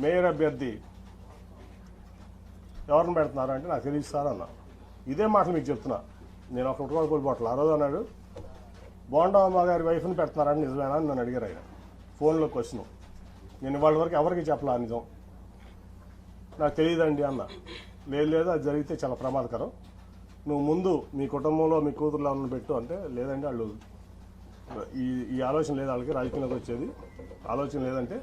Mayor అభ్యర్థి ఎవరిని పెడుతున్నారు అంటే నాకు తెలియదు సార్ అన్న. ఇదే మాటలు మీకు చెప్తున్నా. నేను ఒక కూడా కోల్పోవట్లే ఆ రోజు అన్నాడు. బోండమ్మ గారి వైఫ్ని పెడుతున్నారని నిజమేనా అని నన్ను అడిగారు ఆయన. ఫోన్లో క్వశ్చన్. నేను ఇవాళ వరకు ఎవరికి చెప్పలా నిజం? నాకు తెలియదండి అన్న. లేదు లేదు అది జరిగితే చాలా ప్రమాదకరం. నువ్వు ముందు మీ కుటుంబంలో మీ కూతురులో ఉన్న పెట్టు అంటే లేదండి వాళ్ళు ఈ ఈ ఆలోచన లేదు వాళ్ళకి రాజకీయంలోకి వచ్చేది. ఆలోచన లేదంటే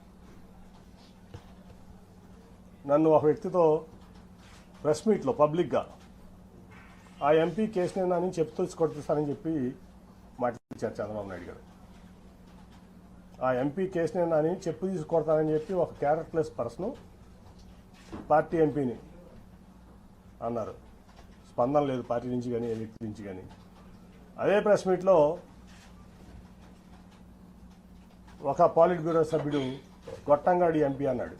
నన్ను ఒక వ్యక్తితో ప్రెస్ మీట్లో పబ్లిక్గా. ఆ ఎంపీ కేసు నేను చెప్తూ కొట్టిస్తానని చెప్పి మాట్లాడించారు చంద్రబాబు నాయుడు గారు. ఆ ఎంపీ కేసు అని చెప్పు తీసుకొడతానని చెప్పి ఒక క్యారెక్టర్లెస్ పర్సన్ పార్టీ ఎంపీని అన్నారు. స్పందన లేదు పార్టీ నుంచి కానీ ఏ వ్యక్తి నుంచి కానీ. అదే ప్రెస్ మీట్లో ఒక పాలిట్ బ్యూరో సభ్యుడు గొట్టంగాడి ఎంపీ అన్నాడు.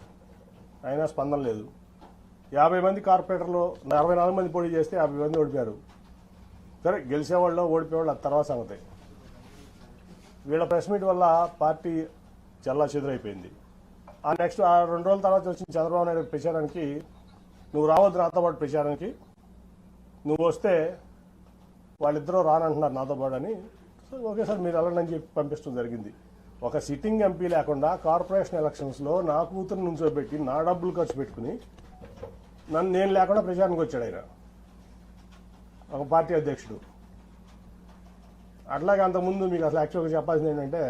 అయినా స్పందన లేదు. యాభై మంది కార్పొరేటర్లు అరవై నాలుగు మంది పోటీ చేస్తే యాభై మంది ఓడిపోయారు. సరే గెలిచేవాళ్ళు ఓడిపోయేవాళ్ళు అది తర్వాత సంగతి. వీళ్ళ ప్రెస్ మీట్ వల్ల పార్టీ చల్లా చెదురైపోయింది. ఆ నెక్స్ట్ ఆ రెండు రోజుల తర్వాత వచ్చిన చంద్రబాబు నాయుడు ప్రచారానికి నువ్వు రావద్దు నాతో పాటు ప్రచారానికి నువ్వు వస్తే వాళ్ళిద్దరూ రానంటున్నారు నాతో పాటు అని. సో ఓకే సార్ మీరు వెళ్ళండి అని చెప్పి పంపిస్తుంది జరిగింది. ఒక సిట్టింగ్ ఎంపీ లేకుండా కార్పొరేషన్ ఎలక్షన్స్లో నా కూతురు నుంచోబెట్టి నా డబ్బులు ఖర్చు పెట్టుకుని నన్ను నేను లేకుండా ప్రచారానికి వచ్చాడు ఆయన. ఒక పార్టీ అధ్యక్షుడు. అట్లాగే అంతకుముందు మీకు అసలు యాక్చువల్గా చెప్పాల్సింది ఏంటంటే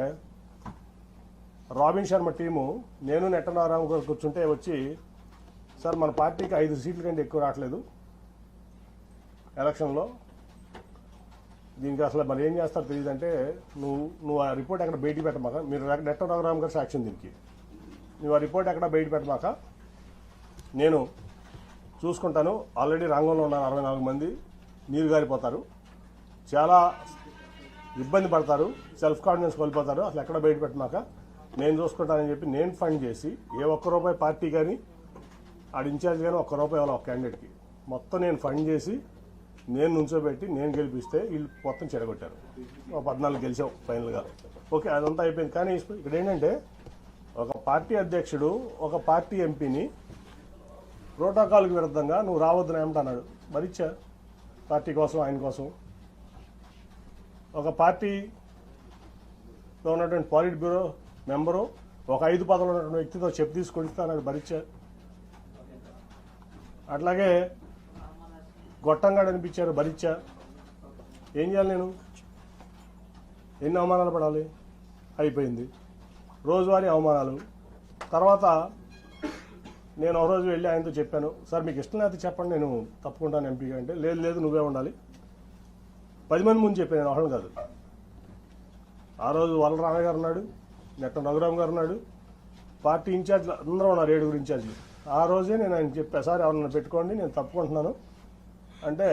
రాబిన్ శర్మ టీము నేను నెట్టనారాము గారు కూర్చుంటే వచ్చి సార్ మన పార్టీకి ఐదు సీట్ల కంటే ఎక్కువ రావట్లేదు. ఎలక్షన్లో దీనికి అసలు మరి ఏం చేస్తారో తెలియదంటే నువ్వు నువ్వు ఆ రిపోర్ట్ ఎక్కడ బయట పెట్టమాక మీరు నెట్ట రఘురామ్ గారు సాక్ష్యం దీనికి. నువ్వు ఆ రిపోర్ట్ ఎక్కడ బయట పెట్టమాక నేను చూసుకుంటాను. ఆల్రెడీ రంగంలో ఉన్నారు అరవై నాలుగు మంది. నీరు గారిపోతారు. చాలా ఇబ్బంది పడతారు. సెల్ఫ్ కాన్ఫిడెన్స్ కోల్పోతారు. అసలు ఎక్కడ బయట పెట్టమాక నేను చూసుకుంటానని చెప్పి నేను ఫండ్ చేసి ఏ ఒక్క రూపాయి పార్టీ కానీ ఆడ ఇన్ఛార్జ్ కానీ ఒక్క రూపాయి ఇవ్వాలి ఒక క్యాండిడేట్కి మొత్తం నేను ఫండ్ చేసి నేను నుంచోబెట్టి నేను గెలిపిస్తే వీళ్ళు మొత్తం చెడగొట్టారు. ఒక పద్నాలుగు గెలిచాం ఫైనల్గా. ఓకే అదంతా అయిపోయింది. కానీ ఇక్కడ ఏంటంటే ఒక పార్టీ అధ్యక్షుడు ఒక పార్టీ ఎంపీని ప్రోటోకాల్కి విరుద్ధంగా నువ్వు రావద్దని ఏమంటన్నాడు మరిచ్చా పార్టీ కోసం ఆయన కోసం. ఒక పార్టీలో ఉన్నటువంటి పాలిట్ బ్యూరో మెంబరు ఒక ఐదు పదవులు ఉన్నటువంటి వ్యక్తితో చెప్పు తీసుకొడిస్తానని భరించా అట్లాగే గొట్టంగా అనిపించారు భరించా ఏం చేయాలి నేను? ఎన్ని అవమానాలు పడాలి? అయిపోయింది. రోజువారీ అవమానాలు. తర్వాత నేను ఒక రోజు వెళ్ళి ఆయనతో చెప్పాను సార్ మీకు ఇష్టం లేకపోతే చెప్పండి నేను తప్పుకుంటాను ఎంపీగా అంటే. లేదు లేదు నువ్వే ఉండాలి. పది మంది ముందు చెప్పాను నేను ఒకళ్ళు కాదు. ఆ రోజు వలరామయ్య గారు ఉన్నాడు నెట్ట రఘురామ్ గారు ఉన్నాడు పార్టీ ఇన్ఛార్జ్లు అందరూ ఉన్నారు ఏడుగురు ఇన్ఛార్జ్లు. ఆ రోజే నేను ఆయన చెప్పా సార్ ఎవరన్నా పెట్టుకోండి నేను తప్పుకుంటున్నాను. అంటే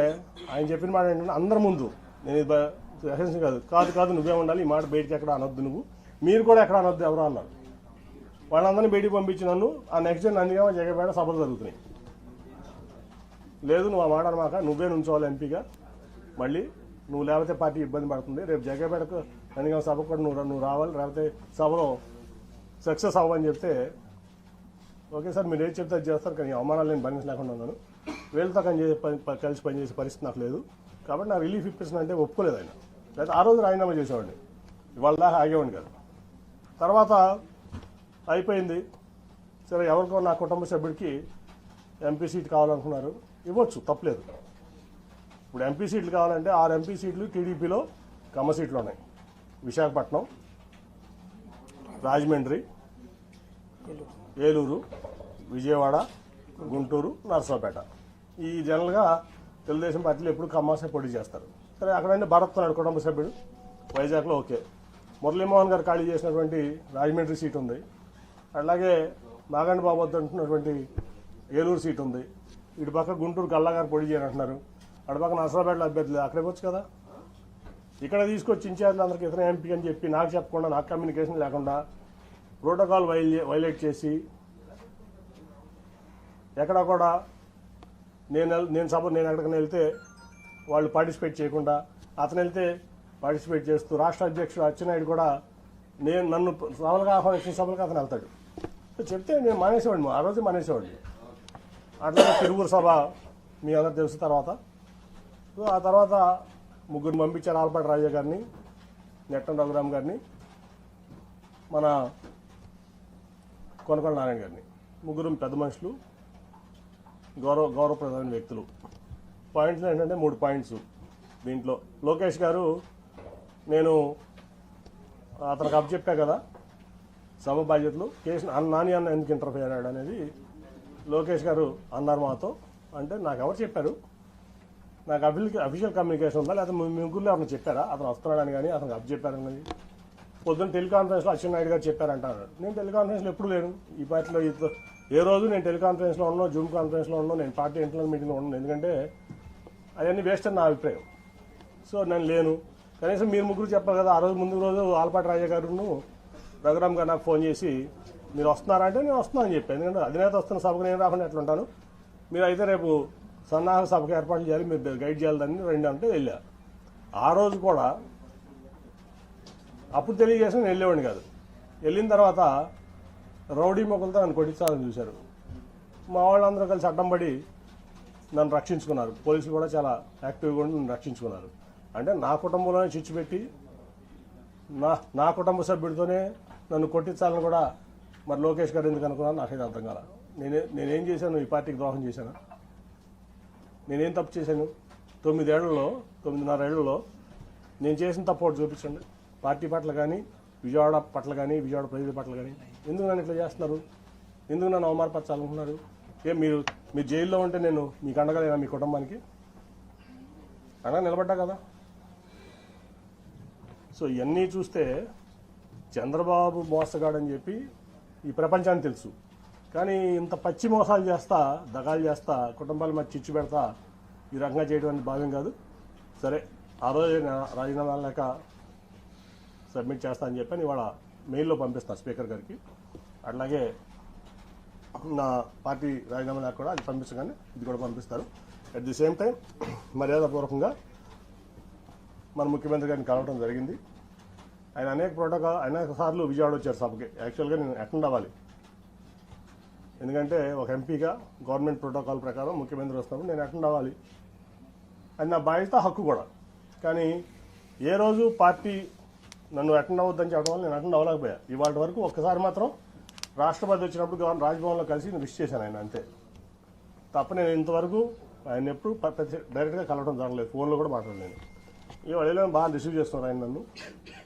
ఆయన చెప్పిన మాట ఏంటంటే అందరి ముందు. నేను ఇది కాదు. కాదు కాదు నువ్వే ఉండాలి. ఈ మాట బయటికి ఎక్కడ అనొద్దు నువ్వు. మీరు కూడా ఎక్కడ అనొద్దు ఎవరు అన్నారు. వాళ్ళందరినీ బయటికి పంపించి నన్ను ఆ నెక్స్ట్ డే నందిగామ జగపేట సభలు జరుగుతున్నాయి. లేదు నువ్వు ఆ మాట అనమాక నువ్వే నుంచోవాలి ఎంపీగా. మళ్ళీ నువ్వు లేకపోతే పార్టీ ఇబ్బంది పడుతుంది. రేపు జగపేటకు నందిగామ సభకు కూడా నువ్వు నువ్వు రావాలి. లేకపోతే సభలో సక్సెస్ అవ్వని చెప్తే ఓకే సార్ మీరు ఏది చెప్తే చేస్తారు. కానీ అవమానాలు నేను భరించలేకుండా ఉన్నాను. వీళ్ళతో కానీ చేసే పని కలిసి పనిచేసే పరిస్థితి నాకు లేదు. కాబట్టి నా రిలీఫ్ ఇప్పిస్తున్నా అంటే ఒప్పుకోలేదు ఆయన. లేదా ఆ రోజు రాజీనామా చేసేవాడిని. ఇవాళ దాకా ఆగేవాడిని కాదు. తర్వాత అయిపోయింది. సరే ఎవరికో నా కుటుంబ సభ్యుడికి ఎంపీ సీట్ కావాలనుకున్నారు. ఇవ్వచ్చు తప్పలేదు. ఇప్పుడు ఎంపీ సీట్లు కావాలంటే ఆరు ఎంపీ సీట్లు టీడీపీలో కమ్మ సీట్లు ఉన్నాయి. విశాఖపట్నం రాజమండ్రి ఏలూరు విజయవాడ గుంటూరు నర్సాపేట ఈ జనరల్గా తెలుగుదేశం పార్టీలు ఎప్పుడు కమ్మాసే పోటీ చేస్తారు. సరే అక్కడైనా భరత్ అన్నాడు కుటుంబ సభ్యుడు? వైజాగ్లో ఓకే. మురళీమోహన్ గారు ఖాళీ చేసినటువంటి రాజమండ్రి సీట్ ఉంది. అలాగే నాగండి బాబు అంటున్నటువంటి ఏలూరు సీట్ ఉంది. ఇటు పక్క గుంటూరు గల్లాగారు పొడి చేయాలంటున్నారు అటు పక్క నసరాపేటలో అభ్యర్థులు లేదు అక్కడికి వచ్చు కదా? ఇక్కడ తీసుకొచ్చి ఇన్ఛార్జ్ అందరికి ఇతర ఎంపీ అని చెప్పి నాకు చెప్పకుండా నాకు కమ్యూనికేషన్ లేకుండా ప్రోటోకాల్ వైలే వైలేట్ చేసి ఎక్కడ కూడా నేను నేను సభ నేను ఎక్కడికైనా వెళ్తే వాళ్ళు పార్టిసిపేట్ చేయకుండా అతను వెళ్తే పార్టిసిపేట్ చేస్తూ రాష్ట్ర అధ్యక్షుడు అచ్చెన్నాయుడు కూడా నేను నన్ను సభలకు ఆహ్వానించిన సభలకు అతను వెళ్తాడు. చెప్తే నేను మానేసేవాడిని ఆ రోజు మానేసేవాడిని. అట్లాగే తిరువురు సభ మీ అందరు తెలుసు తర్వాత. సో ఆ తర్వాత ముగ్గురు పంపించారు ఆల్పాటి రాజా గారిని నెట్టం రఘురామ్ గారిని మన కొనకొండ నారాయణ గారిని. ముగ్గురు పెద్ద మనుషులు. గౌరవ గౌరవప్రదమైన వ్యక్తులు. పాయింట్స్ ఏంటంటే మూడు పాయింట్స్ దీంట్లో లోకేష్ గారు నేను అతనికి అప్పచెప్పా కదా సభ బాధ్యతలు కేసు నాని అన్న ఎందుకు ఇంటర్ఫియర్ అయ్యాడు అనేది లోకేష్ గారు అన్నారు మాతో. అంటే నాకు ఎవరు చెప్పారు? నాకు అఫిల్ అఫీషియల్ కమ్యూనికేషన్ ఉందా? లేదా మీ ముగ్గురులో అతను చెప్పారా? అతను వస్తున్నాడని కానీ అతనికి అప్ చెప్పారని పొద్దున్న టెలికాన్ఫరెన్స్లో అచ్చెన్నాయుడు గారు చెప్పారంటారు. నేను టెలికాన్ఫరెన్స్లో ఎప్పుడు లేను. ఈ పార్టీలో ఏ రోజు నేను టెలికాన్ఫరెన్స్లో ఉన్నో జూమ్ కాన్ఫరెన్స్లో ఉన్నో నేను పార్టీ ఇంటర్నల్ మీటింగ్లో ఉన్నాను ఎందుకంటే అవన్నీ వేస్ట్ అని నా అభిప్రాయం. సో నేను లేను. కనీసం మీరు ముగ్గురు చెప్పారు కదా ఆ రోజు ముందు రోజు ఆల్పాటి రాజా గారును రఘురామ్ గారు నాకు ఫోన్ చేసి మీరు వస్తున్నారా? అంటే నేను వస్తున్నానని చెప్పాను. ఎందుకంటే అధినేత వస్తున్న సభకు నేను రాకుండా ఎట్లా ఉంటాను? మీరు అయితే రేపు సన్నాహక సభకు ఏర్పాటు చేయాలి మీరు గైడ్ చేయాలి దాన్ని రెండు అంటే వెళ్ళా. ఆ రోజు కూడా అప్పుడు తెలియజేసి నేను వెళ్ళేవాడిని కాదు. వెళ్ళిన తర్వాత రౌడీ మొక్కలతో నన్ను కొట్టించాలని చూశారు. మా వాళ్ళందరూ కలిసి అడ్డం పడి నన్ను రక్షించుకున్నారు. పోలీసులు కూడా చాలా యాక్టివ్గా ఉండి నన్ను రక్షించుకున్నారు. అంటే నా కుటుంబంలోనే చిచ్చు పెట్టి నా నా కుటుంబ సభ్యుడితోనే నన్ను కొట్టించాలని కూడా మరి లోకేష్ గారు ఎందుకు అనుకున్నాను నాకైతే అర్థం కాల. నేనే నేనేం చేశాను? ఈ పార్టీకి ద్రోహం చేశాను? నేనేం తప్పు చేశాను? తొమ్మిదేళ్ళలో తొమ్మిదిన్నర ఏళ్ళలో నేను చేసిన తప్పు ఒకటి చూపించండి. పార్టీ పట్ల కానీ విజయవాడ పట్ల కానీ విజయవాడ ప్రజల పట్ల కానీ ఎందుకు నన్ను ఇట్లా చేస్తున్నారు? ఎందుకు నన్ను అవమానపరచాలనుకున్నారు? ఏం మీరు మీరు జైల్లో ఉంటే నేను మీకు అండగలేనా మీ కుటుంబానికి? అలా నిలబడ్డా కదా. సో ఇవన్నీ చూస్తే చంద్రబాబు మోసగాడని చెప్పి ఈ ప్రపంచానికి తెలుసు. కానీ ఇంత పచ్చి మోసాలు చేస్తా దగాలు చేస్తా కుటుంబాల మధ్య చిచ్చు పెడతా ఈ రకంగా చేయడం అనేది భావ్యం కాదు. సరే ఆ రోజు రాజీనామా లేక సబ్మిట్ చేస్తా అని చెప్పి ఇవాళ మెయిల్లో పంపిస్తాను స్పీకర్ గారికి. అట్లాగే నా పార్టీ రాజీనామా నాకు కూడా అది పంపించగానే ఇది కూడా పంపిస్తారు. అట్ ది సేమ్ టైం మర్యాదపూర్వకంగా మన ముఖ్యమంత్రి గారిని కలవడం జరిగింది. ఆయన అనేక ప్రోటోకాల్ అనేక సార్లు విజయవాడ వచ్చారు సభకి. యాక్చువల్గా నేను అటెండ్ అవ్వాలి. ఎందుకంటే ఒక ఎంపీగా గవర్నమెంట్ ప్రోటోకాల్ ప్రకారం ముఖ్యమంత్రి వస్తున్నప్పుడు నేను అటెండ్ అవ్వాలి. అది నా బాధ్యత హక్కు కూడా. కానీ ఏ రోజు పార్టీ నన్ను అటెండ్ అవ్వద్దని చెప్పడం వల్ల నేను అటెండ్ అవ్వలేకపోయా. ఇవాళ వరకు ఒక్కసారి మాత్రం రాష్ట్రపతి వచ్చినప్పుడు గవర్న రాజ్భవన్లో కలిసి నేను విష్ చేశాను ఆయన అంతే. తప్ప నేను ఇంతవరకు ఆయన ఎప్పుడు ప- డైరెక్ట్గా కలవడం జరగలేదు. ఫోన్లో కూడా మాట్లాడలేను ఇవాళ వెళ్ళాను బాగా రిసీవ్ చేస్తున్నారు ఆయన నన్ను.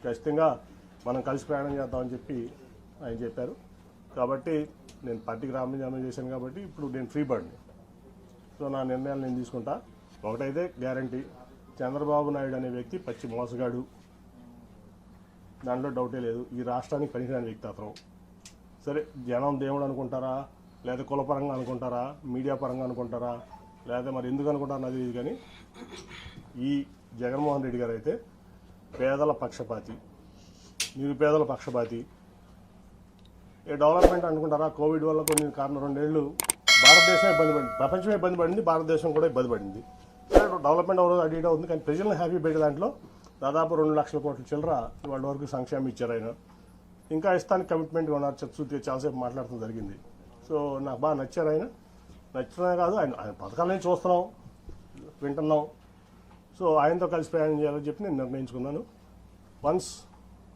ఖచ్చితంగా మనం కలిసి ప్రయాణం చేద్దామని చెప్పి ఆయన చెప్పారు. కాబట్టి నేను పార్టీకి రామజామం చేశాను కాబట్టి ఇప్పుడు నేను ఫ్రీ బర్డ్ని. సో నా నిర్ణయాలు నేను తీసుకుంటా. ఒకటైతే గ్యారంటీ. చంద్రబాబు నాయుడు అనే వ్యక్తి పచ్చి మోసగాడు. దాంట్లో డౌటే లేదు. ఈ రాష్ట్రానికి పనికిరాని వ్యక్తి అతను. సరే జనం దేవుడు అనుకుంటారా? లేదా కులపరంగా అనుకుంటారా? మీడియా పరంగా అనుకుంటారా? లేదా మరి ఎందుకు అనుకుంటారా? నాకు తెలియదు కానీ ఈ జగన్మోహన్ రెడ్డి గారు అయితే పేదల పక్షపాతి నిరుపేదల పక్షపాతి. ఏ డెవలప్మెంట్ అనుకుంటారా? కోవిడ్ వల్ల కొన్ని కారణం. రెండేళ్ళు భారతదేశం ఇబ్బంది పడింది. ప్రపంచమే ఇబ్బంది పడింది భారతదేశం కూడా ఇబ్బంది పడింది. డెవలప్మెంట్ ఎవరో అడిగి ఉంది కానీ ప్రజలను హ్యాపీ పెట్టే దాంట్లో దాదాపు రెండు లక్షల కోట్ల చిల్లర వాళ్ళ వరకు సంక్షేమం ఇచ్చారు ఆయన. ఇంకా ఇస్తానికి కమిట్మెంట్గా ఉన్నారు. చర్చూతి చాలాసేపు మాట్లాడటం జరిగింది. సో నాకు బాగా నచ్చారు ఆయన. నచ్చినా కాదు ఆయన ఆయన పథకాలని చూస్తున్నాం. వింటున్నాం. సో ఆయనతో కలిసి ప్రయాణం చేయాలని చెప్పి నేను నిర్ణయించుకున్నాను. వన్స్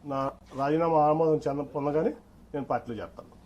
నా రాజీనామా ఆమోదం చెంద పొందగానే నేను పార్టీలో చేస్తాను